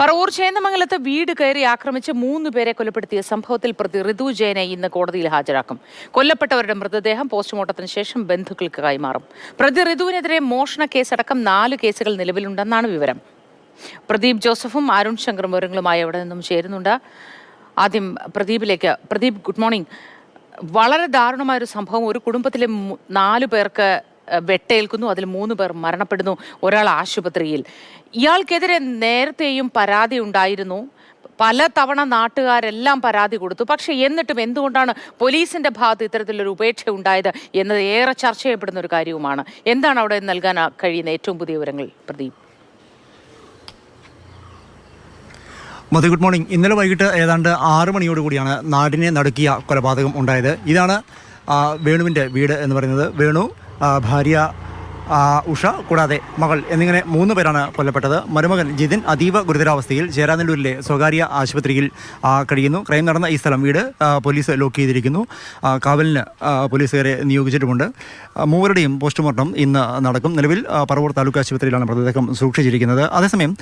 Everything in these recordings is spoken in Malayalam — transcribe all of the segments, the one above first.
പറവൂർ ചേന്നമംഗലത്ത് വീട് കയറി ആക്രമിച്ച് മൂന്ന് പേരെ കൊലപ്പെടുത്തിയ സംഭവത്തിൽ പ്രതി ഋതു ജയനെ ഇന്ന് കോടതിയിൽ ഹാജരാക്കും. കൊല്ലപ്പെട്ടവരുടെ മൃതദേഹം പോസ്റ്റ്മോർട്ടത്തിന് ശേഷം ബന്ധുക്കൾക്ക് കൈമാറും. പ്രതി ഋതുവിനെതിരെ മോഷണ കേസടക്കം നാല് കേസുകൾ നിലവിലുണ്ടെന്നാണ് വിവരം. പ്രദീപ് ജോസഫും അരുൺ ശങ്കറും വിവരങ്ങളുമായി അവിടെ നിന്നും ചേരുന്നുണ്ട്. ആദ്യം പ്രദീപിലേക്ക്. Pradeep good morning. വളരെ ദാരുണമായ ഒരു സംഭവം. ഒരു കുടുംബത്തിലെ നാലു പേർക്ക് വെട്ടേൽക്കുന്നു. അതിൽ മൂന്ന് പേർ മരണപ്പെടുന്നു. ഒരാൾ ആശുപത്രിയിൽ. ഇയാൾക്കെതിരെ നേരത്തെയും പരാതി ഉണ്ടായിരുന്നു. പല തവണ നാട്ടുകാരെല്ലാം പരാതി കൊടുത്തു. പക്ഷെ എന്നിട്ടും എന്തുകൊണ്ടാണ് പോലീസിന്റെ ഭാഗത്ത് ഇത്തരത്തിലൊരു ഉപേക്ഷ ഉണ്ടായത് എന്നത് ഏറെ ചർച്ച ചെയ്യപ്പെടുന്ന ഒരു കാര്യവുമാണ്. എന്താണ് അവിടെ നൽകാൻ കഴിയുന്ന ഏറ്റവും പുതിയ വിവരങ്ങൾ പ്രദീപ്? മതി ഗുഡ് മോർണിംഗ്. ഇന്നലെ വൈകിട്ട് ഏതാണ്ട് ആറ് മണിയോടുകൂടിയാണ് നാടിനെ നടുക്കിയ കൊലപാതകം ഉണ്ടായത്. ഇതാണ് വേണുവിന്റെ വീട് എന്ന് പറയുന്നത്. വേണു ഭാര്യ ആ, ഉഷ കൂടാതെ മകൾ എന്നിങ്ങനെ മൂന്ന് പേരാണ് കൊല്ലപ്പെട്ടത്. മരുമകൻ ജിതിൻ അതീവ ഗുരുതരാവസ്ഥയിൽ ചേരാനെല്ലൂരിലെ സ്വകാര്യ ആശുപത്രിയിൽ കഴിയുന്നു. ക്രൈം നടന്ന ഈ സ്ഥലം വീട് പോലീസ് ലോക്ക് ചെയ്തിരിക്കുന്നു. കാവലിന് പോലീസുകാരെ നിയോഗിച്ചിട്ടുമുണ്ട്. മൂവരുടെയും പോസ്റ്റ്മോർട്ടം ഇന്ന് നടക്കും. നിലവിൽ പറവൂർ താലൂക്ക് ആശുപത്രിയിലാണ് മൃതദേഹം സൂക്ഷിച്ചിരിക്കുന്നത്. അതേസമയം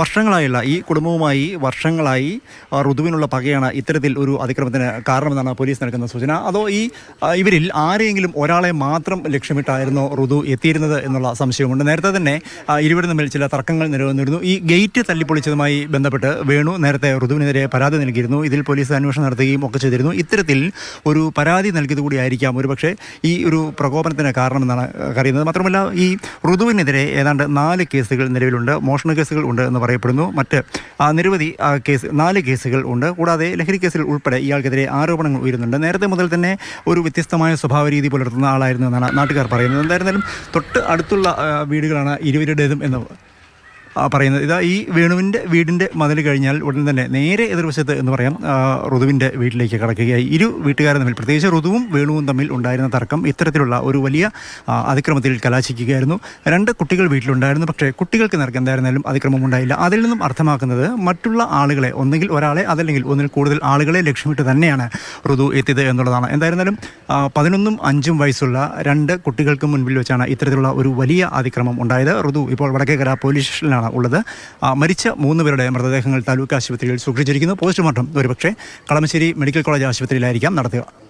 വർഷങ്ങളായുള്ള ഈ കുടുംബവുമായി വർഷങ്ങളായി ഋതുവിനുള്ള പകയാണ് ഇത്തരത്തിൽ ഒരു അതിക്രമത്തിന് കാരണമെന്നാണ് പോലീസ് നൽകുന്ന സൂചന. അതോ ഈ ഇവരിൽ ആരെയെങ്കിലും ഒരാളെ മാത്രം ലക്ഷ്യമിട്ടായിരുന്നോ ഋതു എത്തിയിരുന്നത് എന്നുള്ള സംശയമുണ്ട് നേരത്തെ തന്നെ ഇരുവരും തമ്മിൽ ചില തർക്കങ്ങൾ നിലനിന്നിരുന്നു ഈ ഗേറ്റ് തല്ലിപ്പൊളിച്ചതുമായി ബന്ധപ്പെട്ട് വേണു നേരത്തെ ഋതുവിനെതിരെ പരാതി നൽകിയിരുന്നു. ഇതിൽ പോലീസ് അന്വേഷണം നടത്തുകയും ഒക്കെ ചെയ്തിരുന്നു. ഇത്തരത്തിൽ ഒരു പരാതി നൽകിയത് കൂടിയായിരിക്കാം. ഒരുപക്ഷെ ഈ ഒരു പ്രകോപനത്തിന് കാരണമെന്നാണ് അറിയുന്നത് മാത്രമല്ല ഈ ഋതുവിനെതിരെ ഏതാണ്ട് നാല് കേസുകൾ നിലവിലുണ്ട്. മോഷണ കേസുകൾ ഉണ്ട് എന്ന് പറയപ്പെടുന്നു. മറ്റ് നിരവധി കേസ് നാല് കേസുകൾ ഉണ്ട്. കൂടാതെ ലഹരി കേസിൽ ഉൾപ്പെടെ ഇയാൾക്കെതിരെ ആരോപണങ്ങൾ ഉയരുന്നുണ്ട്. നേരത്തെ മുതൽ തന്നെ ഒരു വ്യത്യസ്തമായ സ്വഭാവ രീതി പുലർത്തുന്ന ആളായിരുന്നു എന്നാണ് നാട്ടുകാർ പറയുന്നത്. എന്തായിരുന്നാലും തൊട്ട് അടുത്തുള്ള ആ, വീടുകളാണ് ഇരുവരുടേതും എന്ന് പറയുന്നത്. ഇതാ ഈ വേണുവിന്റെ വീടിന്റെ മതിൽ കഴിഞ്ഞാൽ ഉടൻ തന്നെ നേരെ എതിർവശത്ത് എന്ന് പറയാം ഋതുവിന്റെ വീട്ടിലേക്ക് കടക്കുകയായി. ഇരു വീട്ടുകാരും തമ്മിൽ പ്രത്യേകിച്ച് ഋതുവും വേണുവും തമ്മിൽ ഉണ്ടായിരുന്ന തർക്കം ഇത്തരത്തിലുള്ള ഒരു വലിയ അതിക്രമത്തിൽ കലാശിക്കുകയായിരുന്നു. രണ്ട് കുട്ടികൾ വീട്ടിലുണ്ടായിരുന്നു പക്ഷേ കുട്ടികൾക്ക് നേർക്ക് എന്തായിരുന്നാലും അതിക്രമം ഉണ്ടായില്ല. അതിൽ നിന്നും അർത്ഥമാക്കുന്നത് മറ്റുള്ള ആളുകളെ ഒന്നെങ്കിൽ ഒരാളെ അതല്ലെങ്കിൽ ഒന്നിൽ കൂടുതൽ ആളുകളെ ലക്ഷ്യമിട്ട് തന്നെയാണ് ഋതു എത്തിയത് എന്നുള്ളതാണ്. എന്തായിരുന്നാലും പതിനൊന്നും അഞ്ചും വയസ്സുള്ള രണ്ട് കുട്ടികൾക്ക് മുൻപിൽ വെച്ചാണ് ഇത്തരത്തിലുള്ള ഒരു വലിയ അതിക്രമം ഉണ്ടായത്. ഋതു ഇപ്പോൾ വടക്കേക്കര പോലീസ് സ്റ്റേഷനിലാണ്. ഉള്ളത്. മരിച്ച മൂന്ന് പേരുടെ മൃതദേഹങ്ങൾ താലൂക്ക് ആശുപത്രിയിൽ സൂക്ഷിച്ചിരിക്കുന്നു പോസ്റ്റ്മോർട്ടം ഒരുപക്ഷെ കളമശ്ശേരി മെഡിക്കൽ കോളേജ് ആശുപത്രിയിലായിരിക്കാം നടത്തുക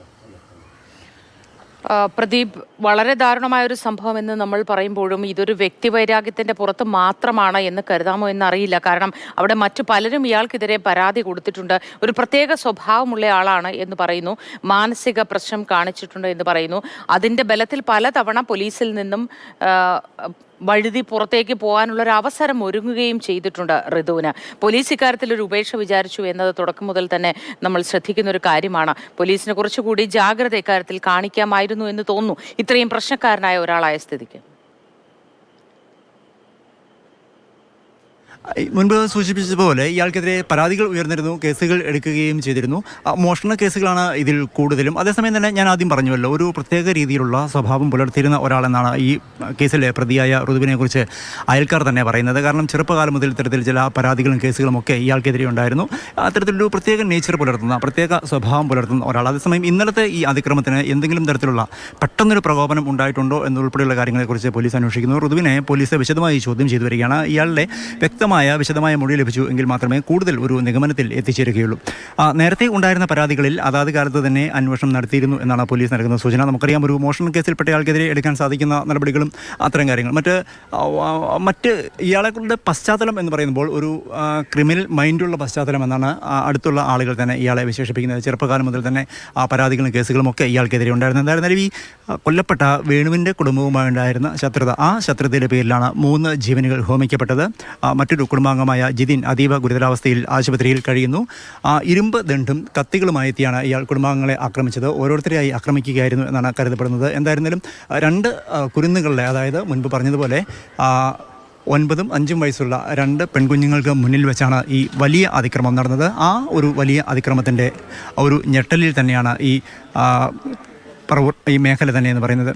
പ്രദീപ് വളരെ ദാരുണമായ ഒരു സംഭവം എന്ന് നമ്മൾ പറയുമ്പോഴും ഇതൊരു വ്യക്തിവൈരാഗ്യത്തിന്റെ പുറത്ത് മാത്രമാണ് എന്ന് കരുതാമോ എന്ന് അറിയില്ല കാരണം അവിടെ മറ്റു പലരും ഇയാൾക്കെതിരെ പരാതി കൊടുത്തിട്ടുണ്ട്. ഒരു പ്രത്യേക സ്വഭാവമുള്ള ആളാണ് എന്ന് പറയുന്നു. മാനസിക പ്രശ്നം കാണിച്ചിട്ടുണ്ട് എന്ന് പറയുന്നു. അതിന്റെ ബലത്തിൽ പലതവണ പോലീസിൽ നിന്നും വഴുതി പുറത്തേക്ക് പോകാനുള്ള ഒരു അവസരം ഒരുങ്ങുകയും ചെയ്തിട്ടുണ്ട് ഋതുവിന് പോലീസ് ഇക്കാര്യത്തിൽ ഒരു ഉപേക്ഷ വിചാരിച്ചു എന്നത് തുടക്കം മുതൽ തന്നെ നമ്മൾ ശ്രദ്ധിക്കുന്ന ഒരു കാര്യമാണ്. പോലീസിനെ കുറച്ചുകൂടി ജാഗ്രത ഇക്കാര്യത്തിൽ കാണിക്കാമായിരുന്നു എന്ന് തോന്നുന്നു. ഇത്രയും പ്രശ്നക്കാരനായ ഒരാളായ സ്ഥിതിക്ക്. മുൻപ് സൂചിപ്പിച്ചതുപോലെ ഇയാൾക്കെതിരെ പരാതികൾ ഉയർന്നിരുന്നു കേസുകൾ എടുക്കുകയും ചെയ്തിരുന്നു. മോഷണ കേസുകളാണ് ഇതിൽ കൂടുതലും. അതേസമയം തന്നെ ഞാൻ ആദ്യം പറഞ്ഞുവല്ലോ ഒരു പ്രത്യേക രീതിയിലുള്ള സ്വഭാവം പുലർത്തിയിരുന്ന ഒരാളെന്നാണ് ഈ കേസിലെ പ്രതിയായ ഋതുവിനെ കുറിച്ച് അയൽക്കാർ തന്നെ പറയുന്നത്. കാരണം ചെറുപ്പകാലം മുതൽ ഇത്തരത്തിൽ ചില പരാതികളും കേസുകളും ഒക്കെ ഇയാൾക്കെതിരെ ഉണ്ടായിരുന്നു. അത്തരത്തിലൊരു പ്രത്യേക നേച്ചർ പുലർത്തുന്ന പ്രത്യേക സ്വഭാവം പുലർത്തുന്ന ഒരാൾ. അതേസമയം ഇന്നലത്തെ ഈ അതിക്രമത്തിന് എന്തെങ്കിലും തരത്തിലുള്ള പെട്ടെന്നൊരു പ്രകോപനം ഉണ്ടായിട്ടുണ്ടോ എന്നുൾപ്പെടെയുള്ള കാര്യങ്ങളെക്കുറിച്ച് പോലീസ് അന്വേഷിക്കുന്നു. ഋതുവിനെ പോലീസ് വിശദമായി ചോദ്യം ചെയ്തു വരികയാണ്. ഇയാളുടെ വ്യക്തമായ വിശദമായ മൊഴി ലഭിച്ചു എങ്കിൽ മാത്രമേ കൂടുതൽ ഒരു നിഗമനത്തിൽ എത്തിച്ചേരുകയുള്ളൂ. നേരത്തെ ഉണ്ടായിരുന്ന പരാതികളിൽ അതാത് കാലത്ത് തന്നെ അന്വേഷണം നടത്തിയിരുന്നു എന്നാണ് പോലീസ് നൽകുന്ന സൂചന. നമുക്കറിയാം ഒരു മോഷണ കേസിൽപ്പെട്ട ആൾക്കെതിരെ എടുക്കാൻ സാധിക്കുന്ന നടപടികളും അത്തരം കാര്യങ്ങൾ മറ്റ് മറ്റ് ഇയാളെക്കുള്ള പശ്ചാത്തലം എന്ന് പറയുമ്പോൾ ഒരു ക്രിമിനൽ മൈൻഡുള്ള പശ്ചാത്തലം എന്നാണ് അടുത്തുള്ള ആളുകൾ തന്നെ ഇയാളെ വിശേഷിപ്പിക്കുന്നത്. ചെറുപ്പകാലം മുതൽ തന്നെ ആ പരാതികളും കേസുകളും ഒക്കെ ഇയാൾക്കെതിരെ ഉണ്ടായിരുന്നു. എന്തായിരുന്നാലും ഈ കൊല്ലപ്പെട്ട വേണുവിന്റെ കുടുംബവുമായി ഉണ്ടായിരുന്ന ശത്രുത. ആ ശത്രുതയുടെ പേരിലാണ് മൂന്ന് ജീവനുകൾ ഹോമിക്കപ്പെട്ടത്. മറ്റൊരു കുടുംബാംഗമായ ജിതിൻ അതീവ ഗുരുതരാവസ്ഥയിൽ ആശുപത്രിയിൽ കഴിയുന്നു. ആ, ഇരുമ്പ് ദണ്ടും കത്തികളുമായി എത്തിയാണ് ഇയാൾ കുടുംബാംഗങ്ങളെ ആക്രമിച്ചത്. ഓരോരുത്തരെയായി ആക്രമിക്കുകയായിരുന്നു എന്നാണ് കരുതപ്പെടുന്നത്. എന്തായിരുന്നാലും രണ്ട് കുരുന്നുകളിലെ അതായത് മുൻപ് പറഞ്ഞതുപോലെ ഒൻപതും അഞ്ചും വയസ്സുള്ള രണ്ട് പെൺകുഞ്ഞുങ്ങൾക്ക് മുന്നിൽ വെച്ചാണ് ഈ വലിയ അതിക്രമം നടന്നത്. ആ ഒരു വലിയ അതിക്രമത്തിന്റെ ഒരു ഞെട്ടലിൽ തന്നെയാണ് ഈ പറവൂർ ഈ മേഖല തന്നെ എന്ന് പറയുന്നത്.